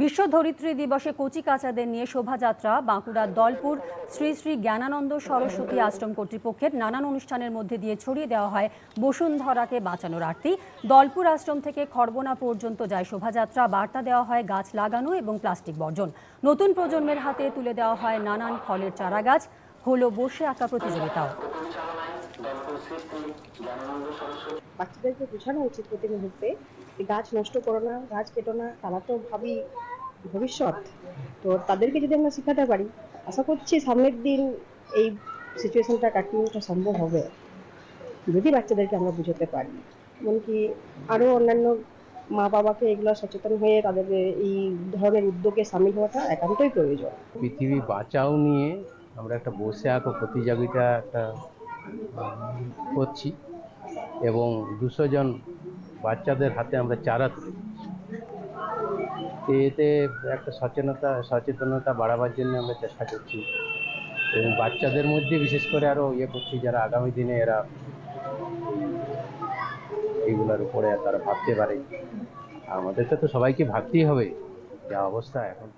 বিশ্ব ধরিত্রী দিবসে কচি কাচাদের নিয়ে শোভাযাত্রা বাঁকুড়ার দলপুর, শ্রী শ্রী জ্ঞানানন্দ সরস্বতী আশ্রম কর্তৃপক্ষের নানান অনুষ্ঠানের মধ্যে দিয়ে ছড়িয়ে দেওয়া হয় বসুন্ধরাকে বাঁচানোর আরতি। দলপুর আশ্রম থেকে খড়বনা পর্যন্ত যায় শোভাযাত্রা, বার্তা দেওয়া হয় গাছ লাগানো এবং প্লাস্টিক বর্জন। নতুন প্রজন্মের হাতে তুলে দেওয়া হয় নানান ফলের চারাগাছ। হলো বসে আঁকা প্রতিযোগিতাও। বাচ্চাদেরকে বোঝানো উচিত প্রতি মুহূর্তে গাছ নষ্ট করো না, গাছ কেটো না, তারা তো ভাবি ভবিষ্যৎ। তো তাদেরকে যদি আমরা শেখাতে পারি, আশা করছি সামনের দিন এই সিচুয়েশনটা কাটিয়ে ওঠা সম্ভব হবে, যদি বাচ্চাদেরকে আমরা বুঝাতে পারি। এমনকি আরও অন্যান্য মা বাবাকে এগুলো সচেতন হয়ে তাদের এই ধরনের উদ্যোগে সামিল হওয়াটা একান্তই প্রয়োজন। পৃথিবী বাঁচাও নিয়ে আমরা একটা বসে আঁকো প্রতিযোগিতা, একটা করছি এবং দুশো জন বাচ্চাদের হাতে আমরা চারা তুলে। এতে একটা সচেতনতা সচেতনতা বাড়াবার জন্য আমরা চেষ্টা করছি এবং বাচ্চাদের মধ্যে বিশেষ করে আরও ইয়ে করছি, যারা আগামী দিনে এরা এগুলোর উপরে তারা ভাবতে পারে আমাদেরকে তো সবাইকে ভাবতেই হবে, যা অবস্থা এখন